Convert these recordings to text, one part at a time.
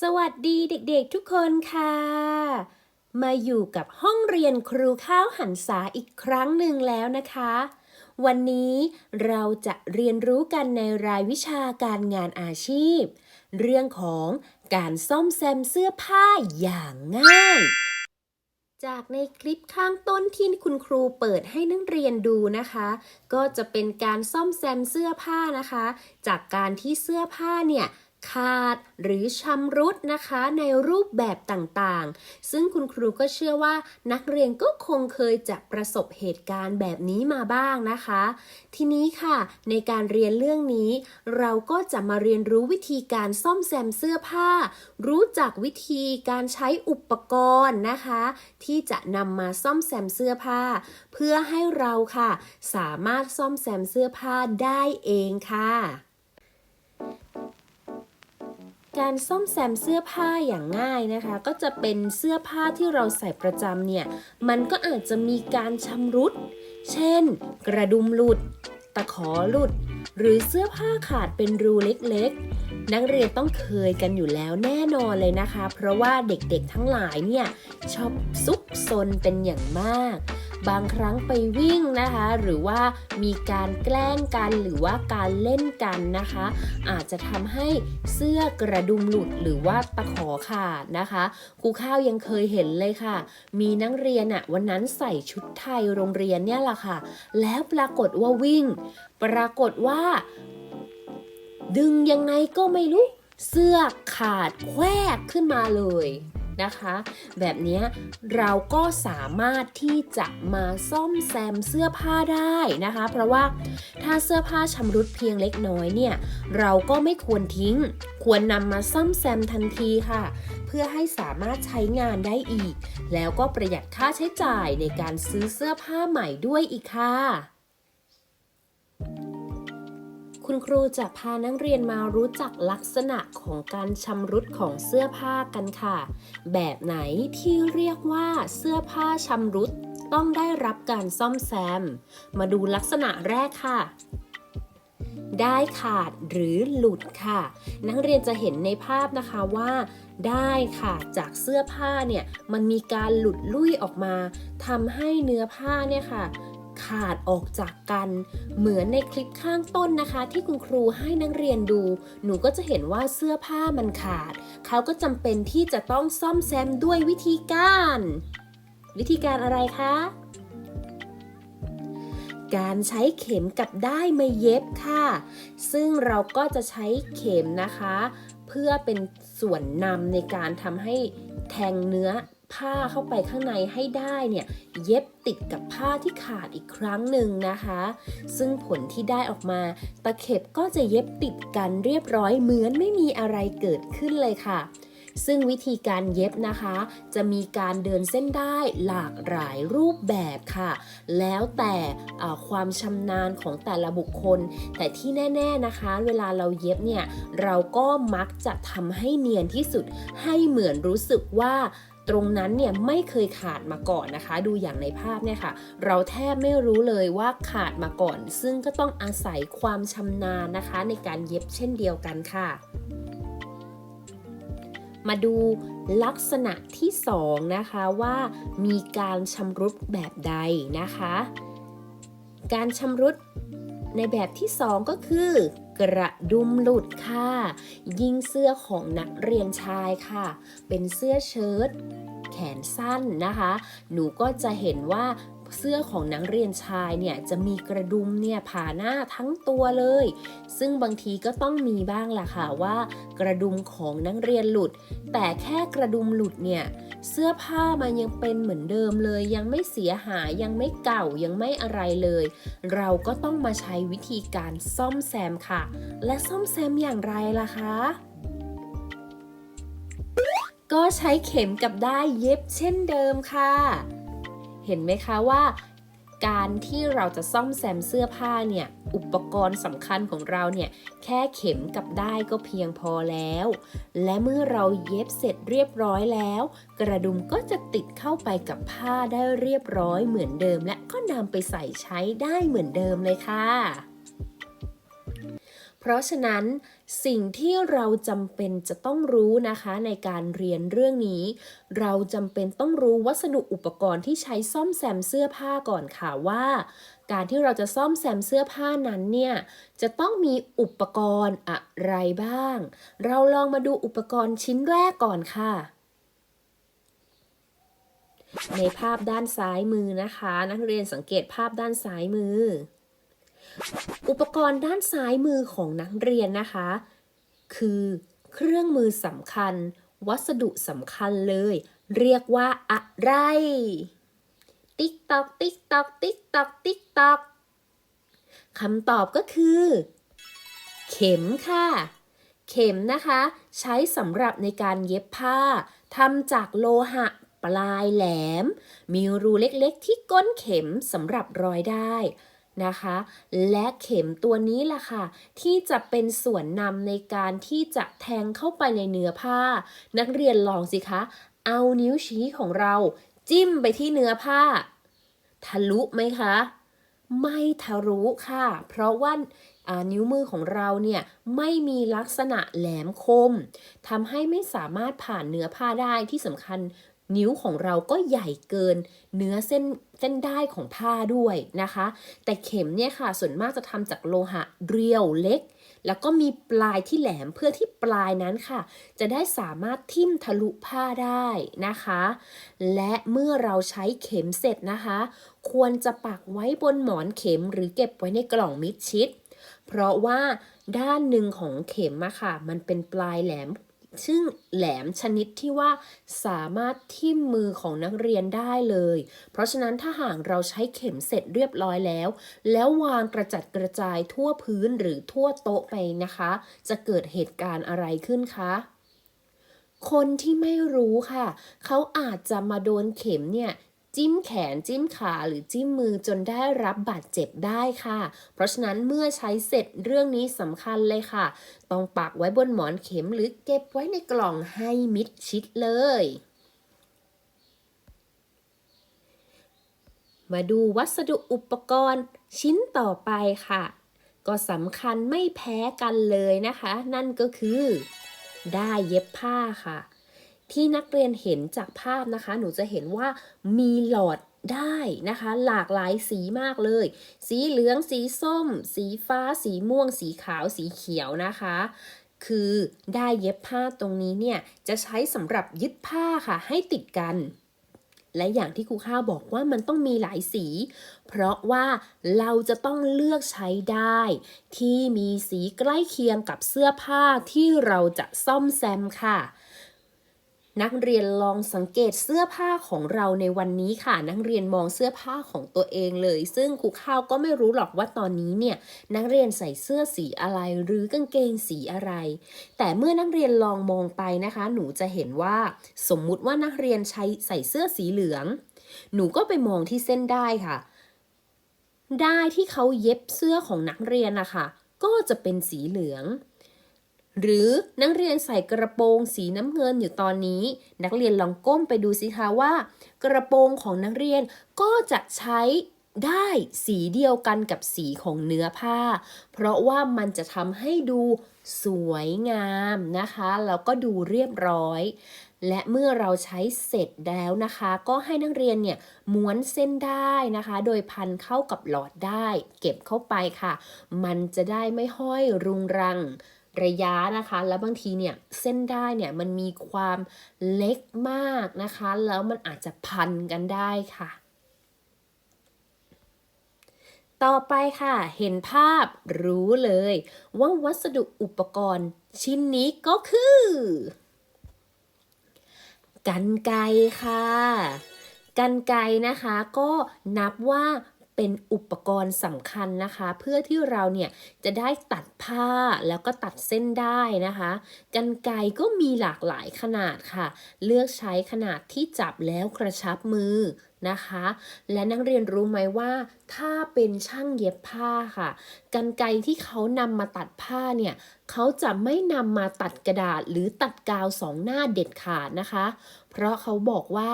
สวัสดีเด็กๆทุกคนค่ะ มาอยู่กับห้องเรียนครูข้าวหันษาอีกครั้งหนึ่งแล้วนะคะ วันนี้เราจะเรียนรู้กันในรายวิชาการงานอาชีพ เรื่องของการซ่อมแซมเสื้อผ้าอย่างง่าย จากในคลิปข้างต้นที่คุณครูเปิดให้นักเรียนดูนะคะ ก็จะเป็นการซ่อมแซมเสื้อผ้านะคะ จากการที่เสื้อผ้าเนี่ย ขาดหรือชำรุดนะคะในรูปแบบต่างๆ ซึ่งคุณครูก็เชื่อว่านักเรียนก็คงเคยจะประสบเหตุการณ์แบบนี้มาบ้างนะคะ ทีนี้ค่ะในการเรียนเรื่องนี้ เราก็จะมาเรียนรู้วิธีการซ่อมแซมเสื้อผ้า รู้จักวิธีการใช้อุปกรณ์นะคะ ที่จะนำมาซ่อมแซมเสื้อผ้า เพื่อให้เราค่ะ สามารถซ่อมแซมเสื้อผ้าได้เองค่ะ การซ่อมแซมเสื้อผ้าอย่างง่ายนะคะ ก็จะเป็นเสื้อผ้าที่เราใส่ประจำเนี่ย มันก็อาจจะมีการชำรุด เช่น กระดุมหลุด ตะขอหลุด หรือเสื้อผ้าขาดเป็นรูเล็กๆ นักเรียนต้องเคยกันอยู่แล้วแน่นอนเลยนะคะ เพราะว่าเด็กๆทั้งหลายเนี่ยชอบซุกซนเป็นอย่างมาก บางครั้งไปวิ่งนะคะ หรือว่ามีการแกล้งกันหรือว่าการเล่นกันนะคะ อาจจะทำให้เสื้อกระดุมหลุดหรือว่าตะขอขาดนะคะครูข้าวยังเคยเห็นเลยค่ะ มีนักเรียนอะวันนั้นใส่ชุดไทยโรงเรียนเนี่ยแหละค่ะ แล้วปรากฏว่าวิ่ง ปรากฏว่า ดึงยังไงก็ไม่รู้ เสื้อขาดแควกขึ้นมาเลยนะคะ แบบนี้เราก็สามารถที่จะมาซ่อมแซมเสื้อผ้าได้นะคะ เพราะว่าถ้าเสื้อผ้าชำรุดเพียงเล็กน้อยเนี่ย เราก็ไม่ควรทิ้ง ควรนำมาซ่อมแซมทันทีค่ะ เพื่อให้สามารถใช้งานได้อีก แล้วก็ประหยัดค่าใช้จ่ายในการซื้อเสื้อผ้าใหม่ด้วยอีกค่ะ คุณครูจะพานักเรียนมารู้จักลักษณะของการชำรุดของเสื้อผ้ากันค่ะ แบบไหนที่เรียกว่าเสื้อผ้าชำรุดต้องได้รับการซ่อมแซม มาดูลักษณะแรกค่ะ ได้ขาดหรือหลุดค่ะ นักเรียนจะเห็นในภาพนะคะว่า ได้ค่ะจากเสื้อผ้าเนี่ยมันมีการหลุดลุ่ยออกมาทำให้เนื้อผ้าเนี่ยค่ะ ขาดออกจากกันเหมือนในคลิปข้างต้นนะคะ ที่คุณครูให้นักเรียนดู หนูก็จะเห็นว่าเสื้อผ้ามันขาด เขาก็จำเป็นที่จะต้องซ่อมแซมด้วยวิธีการ วิธีการอะไรคะ การใช้เข็มกับได้มาเย็บค่ะ ซึ่งเราก็จะใช้เข็มนะคะ เพื่อเป็นส่วนนำในการทำให้แทงเนื้อ ผ้าเข้าไปข้างในให้ได้เนี่ยเย็บติดกับผ้าที่ขาดอีกครั้งหนึ่งนะคะ ซึ่งผลที่ได้ออกมาตะเข็บก็จะเย็บติดกันเรียบร้อยเหมือนไม่มีอะไรเกิดขึ้นเลยค่ะ ซึ่งวิธีการเย็บนะคะ จะมีการเดินเส้นได้หลากหลายรูปแบบค่ะ แล้วแต่ความชำนาญของแต่ละบุคคล แต่ที่แน่ ๆนะคะ เวลาเราเย็บเนี่ยเราก็มักจะทำให้เนียนที่สุดให้เหมือนรู้สึกว่าตรงนั้นเนี่ยไม่เคยขาดมาก่อนนะคะ ดูอย่างในภาพเนี่ยค่ะ เราแทบไม่รู้เลยว่าขาดมาก่อน ซึ่งก็ต้องอาศัยความชำนาญนะคะ ในการเย็บเช่นเดียวกันค่ะ มาดูลักษณะที่สองนะคะว่ามีการชำรุดแบบใดนะคะ การชำรุดในแบบที่สองก็คือกระดุมหลุดค่ะ ยิงเสื้อของนักเรียนชายค่ะ เป็นเสื้อเชิ้ตแขนสั้นนะคะ หนูก็จะเห็นว่า เสื้อของนักเรียนชายเนี่ยจะมีกระดุมเนี่ยผ่าหน้าทั้งตัวเลย ซึ่งบางทีก็ต้องมีบ้างล่ะค่ะว่า กระดุมของนักเรียนหลุด แต่แค่กระดุมหลุดเนี่ยเสื้อผ้ามันยังเป็นเหมือนเดิมเลย ยังไม่เสียหายยังไม่เก่ายังไม่อะไรเลย เราก็ต้องมาใช้วิธีการซ่อมแซมค่ะ และซ่อมแซมอย่างไรล่ะคะก็ใช้เข็มกับได้ายเย็บเช่นเดิมค่ะ เห็นไหมคะว่า การที่เราจะซ่อมแซมเสื้อผ้าเนี่ยอุปกรณ์สำคัญของเราเนี่ยแค่เข็มกับได้ายก็เพียงพอแล้ว และเมื่อเราเย็บเสร็จเรียบร้อยแล้ว กระดุมก็จะติดเข้าไปกับผ้าได้เรียบร้อยเหมือนเดิม และก็นำไปใส่ใช้ได้เหมือนเดิมเลยค่ะ เพราะฉะนั้น สิ่งที่เราจำเป็นจะต้องรู้นะคะในการเรียนเรื่องนี้ เราจำเป็นต้องรู้วัสดุอุปกรณ์ที่ใช้ซ่อมแซมเสื้อผ้าก่อนค่ะว่า การที่เราจะซ่อมแซมเสื้อผ้านั้นเนี่ยจะต้องมีอุปกรณ์อะไรบ้าง เราลองมาดูอุปกรณ์ชิ้นแรกก่อนค่ะในภาพด้านซ้ายมือนะคะ นักเรียนสังเกตภาพด้านซ้ายมือ อุปกรณ์ด้านซ้ายมือของนักเรียนนะคะ คือเครื่องมือสำคัญ วัสดุสำคัญเลย เรียกว่าอะไร ติ๊กตอก ติ๊กตอก ติ๊กตอก ติ๊กตอกคำตอบก็คือ เข็มค่ะ เข็มนะคะ ใช้สำหรับในการเย็บผ้าทำจากโลหะปลายแหลม มีรูเล็กๆที่ก้นเข็มสำหรับรอยได้ นะคะ และเข็มตัวนี้ล่ะค่ะ ที่จะเป็นส่วนนำในการที่จะแทงเข้าไปในเนื้อผ้า นักเรียนลองสิคะ เอานิ้วชี้ของเราจิ้มไปที่เนื้อผ้า ทะลุไหมคะ ไม่ทะลุค่ะ เพราะว่าอ่านิ้วมือของเราเนี่ยไม่มีลักษณะแหลมคมทำให้ไม่สามารถผ่านเนื้อผ้าได้ที่สำคัญ นิ้วของเราก็ใหญ่เกินเนื้อเส้นเส้นได้ของผ้าด้วยนะคะ แต่เข็มเนี่ยค่ะส่วนมากจะทำจากโลหะเรียวเล็ก แล้วก็มีปลายที่แหลมเพื่อที่ปลายนั้นค่ะ จะได้สามารถทิ่มทะลุผ้าได้นะคะ และเมื่อเราใช้เข็มเสร็จนะคะ ควรจะปักไว้บนหมอนเข็มหรือเก็บไว้ในกล่องมิดชิด เพราะว่าด้านหนึ่งของเข็มอะค่ะ มันเป็นปลายแหลม ซึ่งแหลมชนิดที่ว่าสามารถทิ่มมือของนักเรียนได้เลย เพราะฉะนั้นถ้าหากเราใช้เข็มเสร็จเรียบร้อยแล้ว แล้ววางกระจัดกระจายทั่วพื้นหรือทั่วโต๊ะไปนะคะ จะเกิดเหตุการณ์อะไรขึ้นคะคนที่ไม่รู้ค่ะ เขาอาจจะมาโดนเข็มเนี่ย จิ้มแขนจิ้มขาหรือจิ้มมือจนได้รับบาดเจ็บได้ค่ะ เพราะฉะนั้นเมื่อใช้เสร็จเรื่องนี้สำคัญเลยค่ะ ต้องปักไว้บนหมอนเข็มหรือเก็บไว้ในกล่องให้มิดชิดเลย มาดูวัสดุอุปกรณ์ชิ้นต่อไปค่ะ ก็สำคัญไม่แพ้กันเลยนะคะ นั่นก็คือ ได้เย็บผ้าค่ะ ที่นักเรียนเห็นจากภาพนะคะ หนูจะเห็นว่ามีหลอดได้นะคะ หลากหลายสีมากเลย สีเหลือง สีส้ม สีฟ้า สีม่วง สีขาว สีเขียวนะคะ คือได้เย็บผ้าตรงนี้เนี่ย จะใช้สำหรับยึดผ้าค่ะ ให้ติดกัน และอย่างที่ครูข้าวบอกว่ามันต้องมีหลายสี เพราะว่าเราจะต้องเลือกใช้ได้ ที่มีสีใกล้เคียงกับเสื้อผ้าที่เราจะซ่อมแซมค่ะ นักเรียนลองสังเกตเสื้อผ้าของเราในวันนี้ค่ะ นักเรียนมองเสื้อผ้าของตัวเองเลย ซึ่งครูข้าวก็ไม่รู้หรอกว่าตอนนี้เนี่ยนักเรียนใส่เสื้อสีอะไรหรือกางเกงสีอะไร แต่เมื่อนักเรียนลองมองไปนะคะ หนูจะเห็นว่า สมมุติว่านักเรียนใช้ใส่เสื้อสีเหลือง หนูก็ไปมองที่เส้นได้ค่ะ ได้ที่เขาเย็บเสื้อของนักเรียนนะคะก็จะเป็นสีเหลือง หรือนักเรียนใส่กระโปรงสีน้ำเงินอยู่ตอนนี้ นักเรียนลองก้มไปดูสิคะว่า กระโปรงของนักเรียนก็จะใช้ได้สีเดียวกันกับสีของเนื้อผ้า เพราะว่ามันจะทำให้ดูสวยงามนะคะ แล้วก็ดูเรียบร้อย และเมื่อเราใช้เสร็จแล้วนะคะ ก็ให้นักเรียนเนี่ยม้วนเส้นได้นะคะ โดยพันเข้ากับหลอดได้ เก็บเข้าไปค่ะ มันจะได้ไม่ห้อยรุงรัง ระยะนะคะ แล้วบางทีเนี่ยเส้นได้เนี่ยมันมีความเล็กมากนะคะ แล้วมันอาจจะพันกันได้ค่ะ ต่อไปค่ะ เห็นภาพรู้เลย ว่าวัสดุอุปกรณ์ชิ้นนี้ก็คือกันไกค่ะกันไกนะคะก็นับว่า เป็นอุปกรณ์สำคัญนะคะ เพื่อที่เราเนี่ยจะได้ตัดผ้าแล้วก็ตัดเส้นได้นะคะกันไกก็มีหลากหลายขนาดค่ะ เลือกใช้ขนาดที่จับแล้วกระชับมือ นะคะ และนักเรียนรู้ไหมว่า ถ้าเป็นช่างเย็บผ้าค่ะกันไกที่เขานำมาตัดผ้าเนี่ยเขาจะไม่นำมาตัดกระดาษหรือตัดกาวสองหน้าเด็ดขาดนะคะ เพราะเขาบอกว่า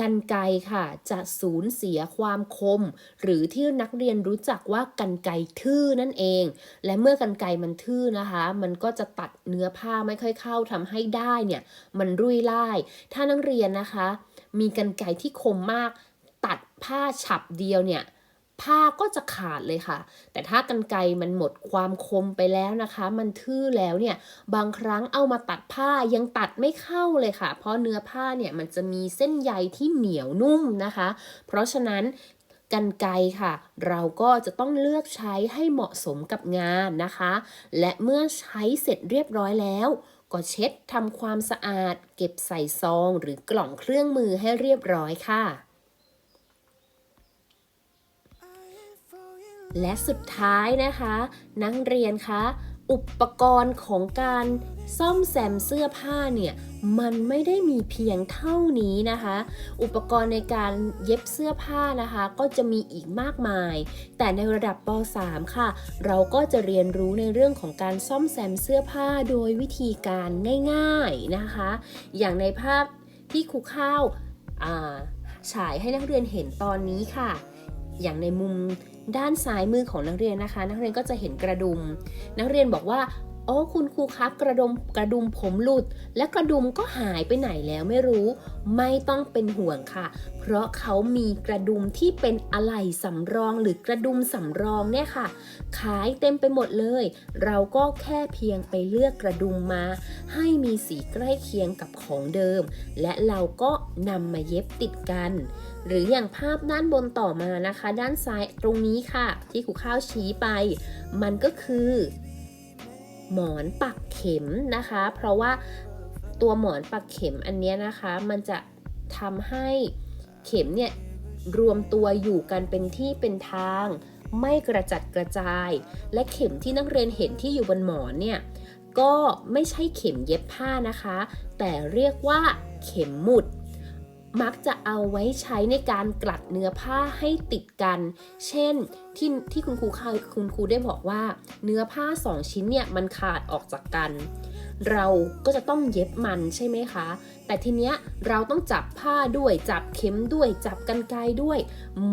กันไกค่ะจะสูญเสียความคม หรือที่นักเรียนรู้จักว่ากันไกทื่อนั่นเอง และเมื่อกันไกมันทื่อนะคะ มันก็จะตัดเนื้อผ้าไม่ค่อยเข้าทำให้ได้เนี่ย มันรุ่ยล่าย ถ้านักเรียนนะคะ มีกันไกที่คมมาก ผ้าฉับเดียวเนี่ยผ้าก็จะขาดเลยค่ะ แต่ถ้ากันไกมันหมดความคมไปแล้วนะคะ มันทื่อแล้วเนี่ย บางครั้งเอามาตัดผ้ายังตัดไม่เข้าเลยค่ะ เพราะเนื้อผ้าเนี่ยมันจะมีเส้นใยที่เหนียวนุ่มนะคะ เพราะฉะนั้นกันไกค่ะ เราก็จะต้องเลือกใช้ให้เหมาะสมกับงานนะคะ และเมื่อใช้เสร็จเรียบร้อยแล้วก็เช็ดทำความสะอาด เก็บใส่ซอง หรือกล่องเครื่องมือให้เรียบร้อยค่ะ และสุดท้ายนะคะ นักเรียนคะอุปกรณ์ของการซ่อมแซมเสื้อผ้าเนี่ยมันไม่ได้มีเพียงเท่านี้นะคะ อุปกรณ์ในการเย็บเสื้อผ้านะคะ ก็จะมีอีกมากมาย แต่ในระดับป .3 ค่ะ เราก็จะเรียนรู้ในเรื่องของการซ่อมแซมเสื้อผ้าโดยวิธีการง่ายๆนะคะ อย่างในภาพที่ครูข้าวฉายให้นักเรียนเห็นตอนนี้ค่ะ อย่างในมุม ด้านซ้ายมือของนักเรียนนะคะ นักเรียนก็จะเห็นกระดุม นักเรียนบอกว่าอ๋อคุณครูครับกระดุมกระดุมผมหลุด และกระดุมก็หายไปไหนแล้วไม่รู้ ไม่ต้องเป็นห่วงค่ะ เพราะเขามีกระดุมที่เป็นอะไหล่สำรองหรือกระดุมสำรองเนี่ยค่ะ ขายเต็มไปหมดเลย เราก็แค่เพียงไปเลือกกระดุมมา ให้มีสีใกล้เคียงกับของเดิม และเราก็นำมาเย็บติดกัน หรืออย่างภาพด้านบนต่อมานะคะ ด้านซ้ายตรงนี้ค่ะ ที่ครูข้าวชี้ไป มันก็คือ หมอนปักเข็มนะคะ เพราะว่าตัวหมอนปักเข็มอันนี้นะคะ มันจะทำให้เข็มเนี่ยรวมตัวอยู่กันเป็นที่เป็นทาง ไม่กระจัดกระจาย และเข็มที่นักเรียนเห็นที่อยู่บนหมอนเนี่ยก็ไม่ใช่เข็มเย็บผ้านะคะ แต่เรียกว่าเข็มหมุด มักจะเอาไว้ใช้ในการกลัดเนื้อผ้าให้ติดกัน เช่นที่ที่คุณครูเคยคุณครูได้บอกว่า เนื้อผ้าสองชิ้นเนี่ยมันขาดออกจากกัน เราก็จะต้องเย็บมันใช่ไหมคะ แต่ทีเนี้ยเราต้องจับผ้าด้วยจับเข็มด้วย จับกันไกด้วย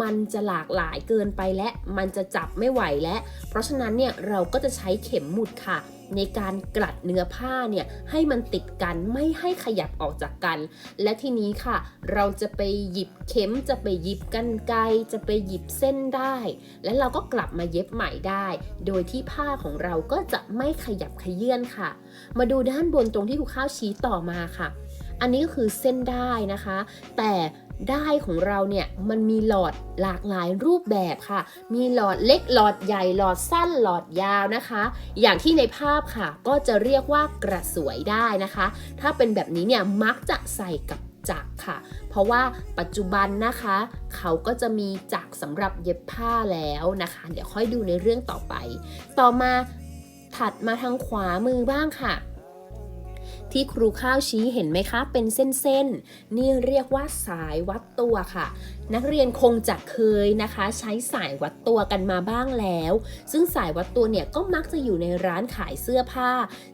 มันจะหลากหลายเกินไปและมันจะจับไม่ไหวและ เพราะฉะนั้นเนี่ยเราก็จะใช้เข็มหมุดค่ะ ในการกลัดเนื้อผ้าเนี่ยให้มันติดกันไม่ให้ขยับออกจากกัน และทีนี้ค่ะ เราจะไปหยิบเข็มจะไปหยิบกันไกจะไปหยิบเส้นได้ และเราก็กลับมาเย็บใหม่ได้ โดยที่ผ้าของเราก็จะไม่ขยับขยื่นค่ะ มาดูด้านบนตรงที่ครูข้าวชี้ต่อมาค่ะ อันนี้ก็คือเส้นได้นะคะ แต่ได้ของเราเนี่ยมันมีหลอดหลากหลายรูปแบบค่ะ มีหลอดเล็กหลอดใหญ่หลอดสั้นหลอดยาวนะคะ อย่างที่ในภาพค่ะ ก็จะเรียกว่ากระสวยได้นะคะ ถ้าเป็นแบบนี้เนี่ยมักจะใส่กับจักค่ะ เพราะว่าปัจจุบันนะคะ เขาก็จะมีจักสำหรับเย็บผ้าแล้วนะคะ เดี๋ยวค่อยดูในเรื่องต่อไป ต่อมาถัดมาทางขวามือบ้างค่ะ ที่ครูข้าวชี้เห็นไหมคะ เป็นเส้นๆ นี่เรียกว่าสายวัดตัวค่ะ นักเรียนคงจะเคยนะคะ ใช้สายวัดตัวกันมาบ้างแล้ว ซึ่งสายวัดตัวเนี่ยก็มักจะอยู่ในร้านขายเสื้อผ้า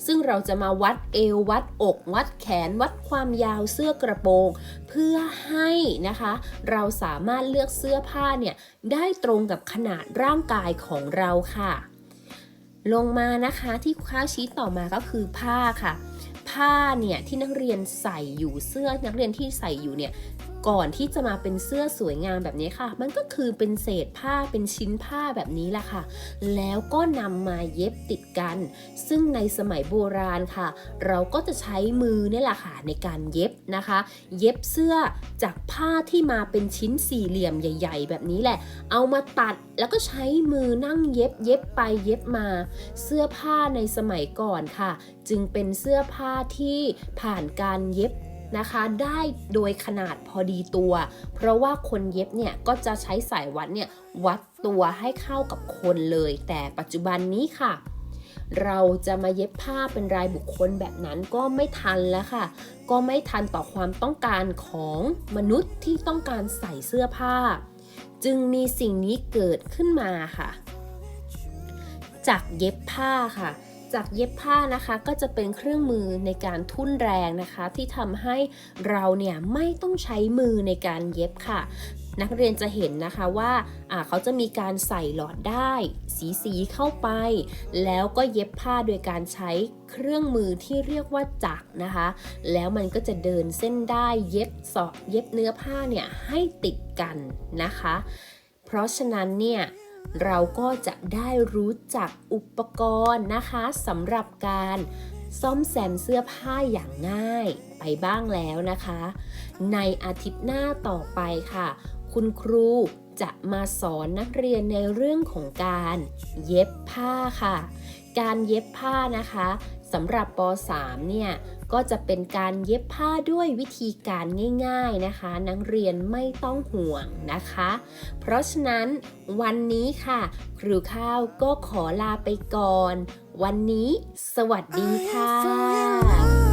ซึ่งเราจะมาวัดเอววัดอก วัดแขน วัดความยาวเสื้อกระโปรง เพื่อให้นะคะ เราสามารถเลือกเสื้อผ้าเนี่ยได้ตรงกับขนาดร่างกายของเราค่ะ ลงมานะคะที่ข้าวชี้ต่อมาก็คือผ้าค่ะ ผ้าเนี่ยที่นักเรียนใส่อยู่เสื้อนักเรียนที่ใส่อยู่เนี่ยก่อนที่จะมาเป็นเสื้อสวยงามแบบนี้ค่ะ มันก็คือเป็นเศษผ้าเป็นชิ้นผ้าแบบนี้แหละค่ะ แล้วก็นำมาเย็บติดกัน ซึ่งในสมัยโบราณค่ะ เราก็จะใช้มือนี่แหละค่ะในการเย็บนะคะ เย็บเสื้อจากผ้าที่มาเป็นชิ้นสี่เหลี่ยมใหญ่ ๆ แบบนี้แหละ เอามาตัดแล้วก็ใช้มือนั่งเย็บเย็บไปเย็บมา เสื้อผ้าในสมัยก่อนค่ะ จึงเป็นเสื้อผ้าที่ผ่านการเย็บนะคะได้โดยขนาดพอดีตัว เพราะว่าคนเย็บเนี่ยก็จะใช้สายวัดเนี่ยวัดตัวให้เข้ากับคนเลย แต่ปัจจุบันนี้ค่ะ เราจะมาเย็บผ้าเป็นรายบุคคลแบบนั้นก็ไม่ทันแล้วค่ะ ก็ไม่ทันต่อความต้องการของมนุษย์ที่ต้องการใส่เสื้อผ้า จึงมีสิ่งนี้เกิดขึ้นมาค่ะ จากเย็บผ้าค่ะ จากเย็บผ้านะคะก็จะเป็นเครื่องมือในการทุ่นแรงนะคะ ที่ทำให้เราเนี่ยไม่ต้องใช้มือในการเย็บค่ะ นักเรียนจะเห็นนะคะว่าเขาจะมีการใส่หลอดได้ สีสีๆเข้าไป แล้วก็เย็บผ้าโดยการใช้เครื่องมือที่เรียกว่าจักรนะคะ แล้วมันก็จะเดินเส้นได้เย็บสอดเย็บเนื้อผ้าเนี่ยให้ติดกันนะคะ เพราะฉะนั้นเนี่ย เราก็จะได้รู้จักอุปกรณ์นะคะสำหรับการซ่อมแซมเสื้อผ้าอย่างง่ายไปบ้างแล้วนะคะ ในอาทิตย์หน้าต่อไปค่ะ คุณครูจะมาสอนนักเรียนในเรื่องของการเย็บผ้าค่ะ การเย็บผ้านะคะสำหรับป .3 เนี่ย ก็จะเป็นการเย็บผ้าด้วยวิธีการง่ายๆนะคะ นักเรียนไม่ต้องห่วงนะคะ เพราะฉะนั้นวันนี้ค่ะ ครูข้าวก็ขอลาไปก่อน วันนี้ สวัสดีค่ะ